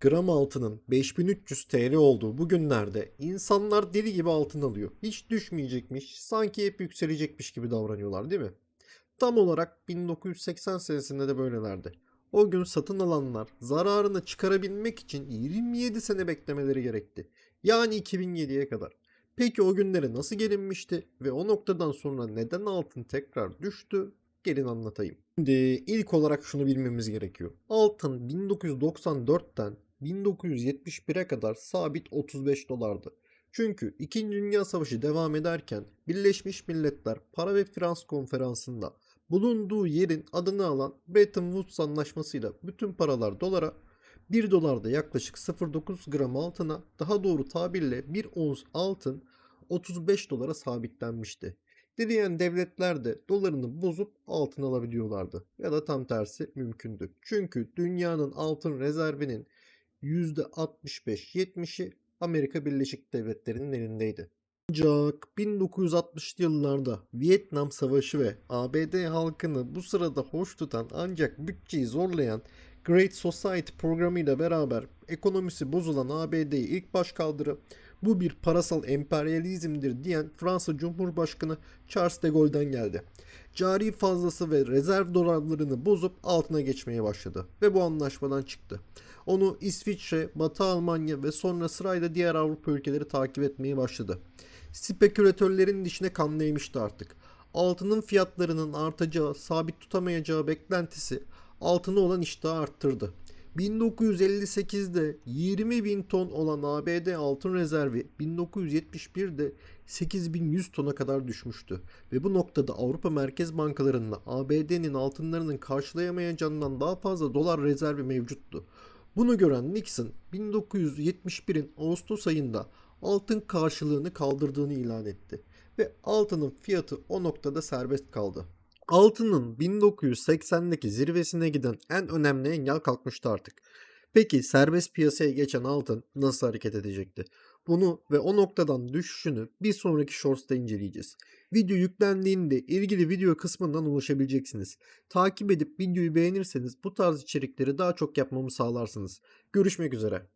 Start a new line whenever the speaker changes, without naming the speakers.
Gram altının 5300 TL olduğu bu günlerde insanlar deli gibi altın alıyor. Hiç düşmeyecekmiş, sanki hep yükselecekmiş gibi davranıyorlar değil mi? Tam olarak 1980 senesinde de böylelerdi. O gün satın alanlar zararını çıkarabilmek için 27 sene beklemeleri gerekti. Yani 2007'ye kadar. Peki o günlere nasıl gelinmişti ve o noktadan sonra neden altın tekrar düştü? Gelin anlatayım. Şimdi ilk olarak şunu bilmemiz gerekiyor. Altın 1994'ten 1971'e kadar sabit 35 dolardı. Çünkü 2. Dünya Savaşı devam ederken Birleşmiş Milletler Para ve Finans Konferansı'nda bulunduğu yerin adını alan Bretton Woods anlaşmasıyla bütün paralar dolara, 1 dolarda yaklaşık 0.9 gram altına, daha doğru tabirle 1 ons altın 35 dolara sabitlenmişti. Dileyen devletler de dolarını bozup altın alabiliyorlardı. Ya da tam tersi mümkündü. Çünkü dünyanın altın rezervinin %65-70'i Amerika Birleşik Devletleri'nin elindeydi. Ancak 1960'lı yıllarda Vietnam Savaşı ve ABD halkını bu sırada hoş tutan ancak bütçeyi zorlayan Great Society programıyla beraber ekonomisi bozulan ABD'yi ilk baş kaldırı bu bir parasal emperyalizmdir diyen Fransa Cumhurbaşkanı Charles de Gaulle'den geldi. Cari fazlası ve rezerv dolarlarını bozup altına geçmeye başladı ve bu anlaşmadan çıktı. Onu İsviçre, Batı Almanya ve sonra sırayla diğer Avrupa ülkeleri takip etmeye başladı. Spekülatörlerin dişine kan değmişti artık. Altının fiyatlarının artacağı, sabit tutamayacağı beklentisi altına olan iştahı arttırdı. 1958'de 20 bin ton olan ABD altın rezervi 1971'de 8100 tona kadar düşmüştü. Ve bu noktada Avrupa Merkez Bankalarında ABD'nin altınlarının karşılayamayacağından daha fazla dolar rezervi mevcuttu. Bunu gören Nixon 1971'in Ağustos ayında altın karşılığını kaldırdığını ilan etti ve altının fiyatı o noktada serbest kaldı. Altının 1980'deki zirvesine giden en önemli engel kalkmıştı artık. Peki serbest piyasaya geçen altın nasıl hareket edecekti? Bunu ve o noktadan düşüşünü bir sonraki shorts'ta inceleyeceğiz. Video yüklendiğinde ilgili video kısmından ulaşabileceksiniz. Takip edip videoyu beğenirseniz bu tarz içerikleri daha çok yapmamı sağlarsınız. Görüşmek üzere.